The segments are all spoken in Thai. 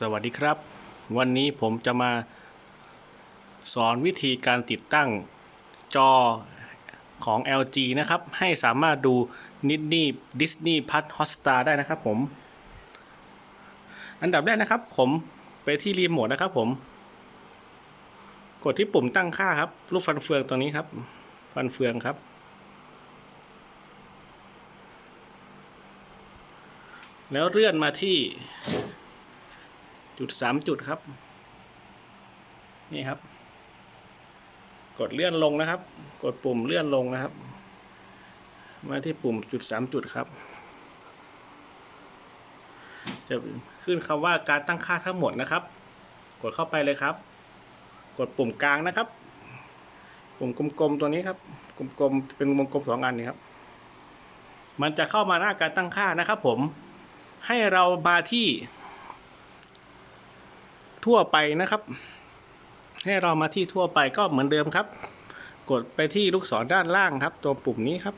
สวัสดีครับ วันนี้ผมจะมาสอนวิธีการติดตั้งจอของ LG นะครับ ให้สามารถดูนิดนี่ดิสนีย์พัทฮอสตาได้นะครับผม อันดับแรกนะครับ ผมไปที่รีโมทนะครับผม กดที่ปุ่มตั้งค่าครับ รูปฟันเฟืองตรงนี้ครับ ฟันเฟืองครับแล้วเลื่อนมาที่ จุดสามจุดครับ นี่ครับ กดเลื่อนลงนะครับ กดปุ่มเลื่อนลงนะครับ มาที่ปุ่มจุดสามจุดครับ จะขึ้นคำว่าการตั้งค่าทั้งหมดนะครับ กดเข้าไปเลยครับ กดปุ่มกลางนะครับ ปุ่มกลมๆตัวนี้ครับ กลมๆเป็นวงกลมสองอันนี้ครับ มันจะเข้ามาหน้าการตั้งค่านะครับ ผม ให้เรามาที่ ทั่วไปนะครับ ให้เรามาที่ทั่วไปก็เหมือนเดิมครับ กดไปที่ลูกศรด้านล่างครับ ตัวปุ่มนี้ครับ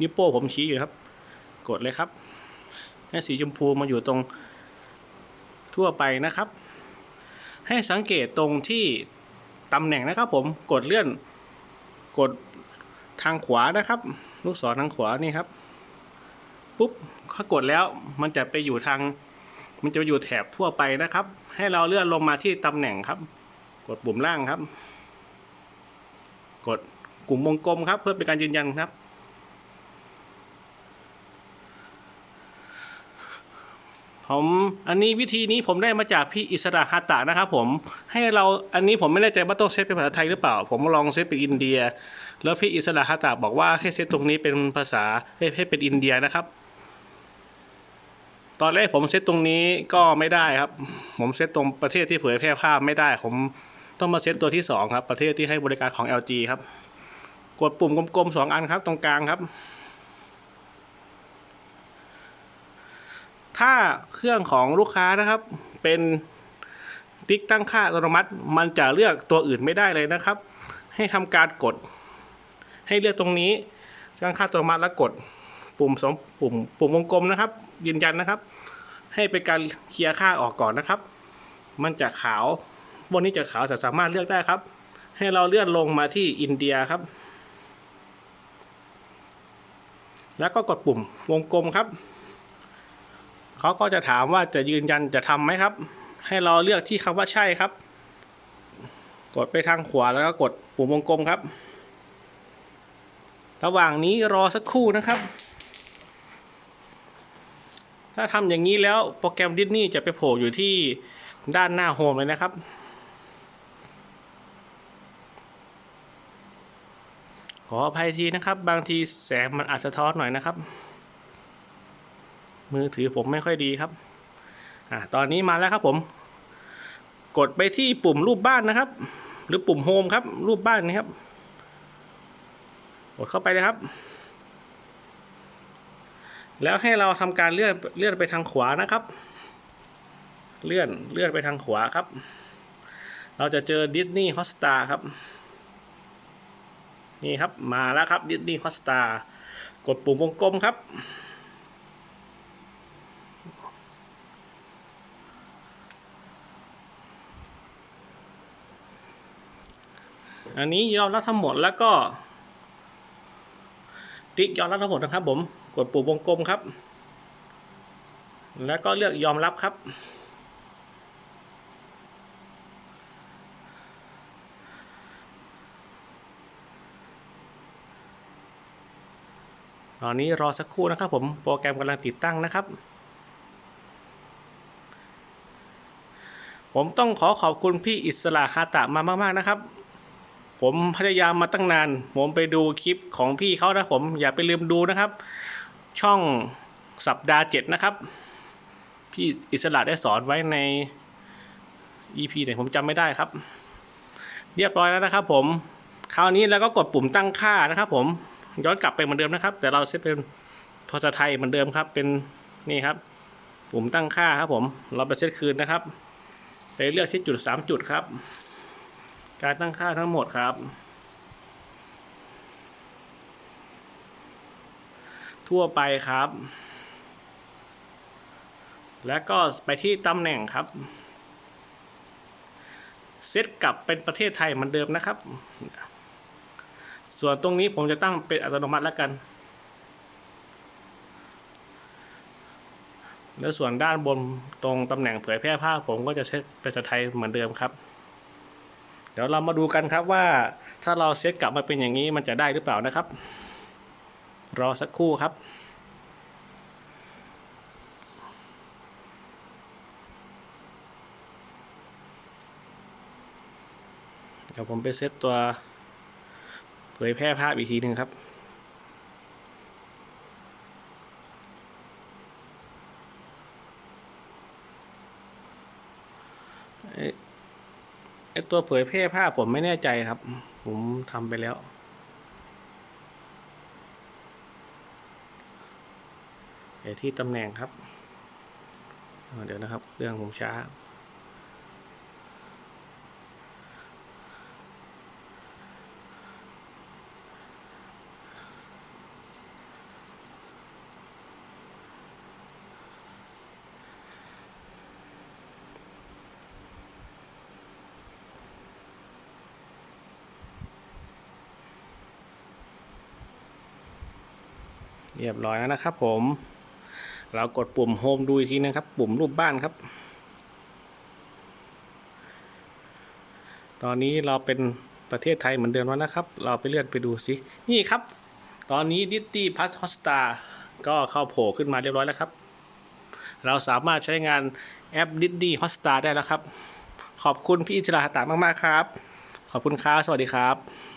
นิ้วโป้ผมชี้อยู่ครับ กดเลยครับ ให้สีชมพูมาอยู่ตรงทั่วไปนะครับ ให้สังเกตตรงที่ตำแหน่งนะครับ ผมกดเลื่อน กดทางขวานะครับ ลูกศรทางขวานี่ครับปุ๊บถ้ากดแล้วมันจะไปอยู่ทาง มันจะอยู่แถบทั่วไปนะครับ ให้เราเลื่อนลงมาที่ตำแหน่งครับ กดปุ่มล่างครับ กดกลุ่มวงกลมครับ เพื่อเป็นการยืนยันครับ ผมอันนี้วิธีนี้ผมได้มาจากพี่อิสระฮาตะนะครับผมให้เราอันนี้ผมไม่แน่ใจว่าต้องเซตเป็นภาษาไทยหรือเปล่า ผมลองเซตเป็นอินเดีย แล้วพี่อิสระฮาตะบอกว่าให้เซตตรงนี้เป็นภาษาให้เป็นอินเดียนะครับ ตอนแรกผมเซตตรงนี้ก็ไม่ได้ครับ ผมเซตตรงประเทศที่เผยแพร่ภาพไม่ได้ ผมต้องมาเซตตัวที่สองครับ ประเทศที่ให้บริการของ LG ครับ กดปุ่มกลมๆสองอันครับ ตรงกลางครับ ถ้าเครื่องของลูกค้านะครับ เป็นติ๊กตั้งค่าอัตโนมัติ มันจะเลือกตัวอื่นไม่ได้เลยนะครับ ให้ทำการกด ให้เลือกตรงนี้ตั้งค่าอัตโนมัติแล้วกด ปุ่มสองปุ่มปุ่มวงกลมนะครับ ยืนยันนะครับ ให้เป็นการเคลียร์ค่าออกก่อนนะครับ มันจะขาวบนนี้จะขาวจะสามารถเลือกได้ครับ ให้เราเลื่อนลงมาที่อินเดียครับ แล้วก็กดปุ่มวงกลมครับเขาก็จะถามว่าจะยืนยันจะทำไหมครับ ให้เราเลือกที่คำว่าใช่ครับ กดไปทางขวาแล้วก็กดปุ่มวงกลมครับ ระหว่างนี้รอสักครู่นะครับ ถ้าทำอย่างนี้แล้วโปรแกรมดิสนีย์จะไปโผล่อยู่ที่ด้านหน้าโฮมเลยนะครับ ขออภัยทีนะครับ บางทีแสงมันอาจจะท้อนหน่อยนะครับ มือถือผมไม่ค่อยดีครับอ่าตอนนี้มาแล้วครับผม กดไปที่ปุ่มรูปบ้านนะครับ หรือปุ่มโฮมครับ รูปบ้านนี้ครับ กดเข้าไปเลยครับ แล้วให้เราทำการเลื่อนเลื่อนไปทางขวานะครับ เลื่อนเลื่อนไปทางขวาครับ เราจะเจอดิสนีย์ฮอสตาครับ นี่ครับมาแล้วครับดิสนีย์ฮอสตากดปุ่มวงกลมครับอันนี้ยอมรับทั้งหมดแล้วก็ ติ๊กยอมรับทั้งหมดนะครับ ผม กดปุ่มวงกลมครับ แล้วก็เลือกยอมรับครับ ตอนนี้รอสักครู่นะครับ ผม โปรแกรมกำลังติดตั้งนะครับผมต้องขอขอบคุณพี่อิสระฮาตะมามาก ๆ นะครับ ผมพยายามมาตั้งนาน ผมไปดูคลิปของพี่เขานะผมอย่าไปลืมดูนะครับ ช่องสัปดาห์เจ็ดนะครับ พี่อิสระได้สอนไว้ใน EP ไหนผมจำไม่ได้ครับ เรียบร้อยแล้วนะครับผม คราวนี้เราก็กดปุ่มตั้งค่านะครับ ผมย้อนกลับไปเหมือนเดิมนะครับ แต่เราเซตเป็นภาษาไทยเหมือนเดิมครับ เป็นนี่ครับ ปุ่มตั้งค่าครับผม เราไปเซตคืนนะครับ ไปเลือกที่จุดสามจุดครับ การตั้งค่าทั้งหมดครับ ทั่วไปครับ แล้วก็ไปที่ตำแหน่งครับ เซตกลับเป็นประเทศไทยเหมือนเดิมนะครับ ส่วนตรงนี้ผมจะตั้งเป็นอัตโนมัติแล้วกัน แล้วส่วนด้านบนตรงตำแหน่งเผยแพร่ภาพผมก็จะเซตเป็นภาษาไทยเหมือนเดิมครับ เดี๋ยวเรามาดูกันครับว่าถ้าเราเซตกลับมาเป็นอย่างนี้มันจะได้หรือเปล่านะครับ รอสักครู่ครับเดี๋ยวผมไปเซตตัวเผยแพร่ภาพอีกทีหนึ่งครับ ไอตัวเผยแพร่ภาพผมไม่แน่ใจครับ ผมทำไปแล้ว ไปที่ตำแหน่งครับ เดี๋ยวนะครับ เครื่องผมช้า รียบร้อยแล้วนะครับผม เรากดปุ่มโฮมดูอีกทีนะครับ ปุ่มรูปบ้านครับ ตอนนี้เราเป็นประเทศไทยเหมือนเดิมแล้วนะครับ เราไปเลื่อนไปดูสิ นี่ครับ ตอนนี้ดิ s ตี้พัสฮอสตาก็เข้าโผล่ขึ้นมาเรียบร้อยแล้วครับ เราสามารถใช้งานแอปดิ s ตี้ฮอสตาได้แล้วครับ ขอบคุณพี่อิสระตามาก ๆ ครับ ขอบคุณครับ สวัสดีครับ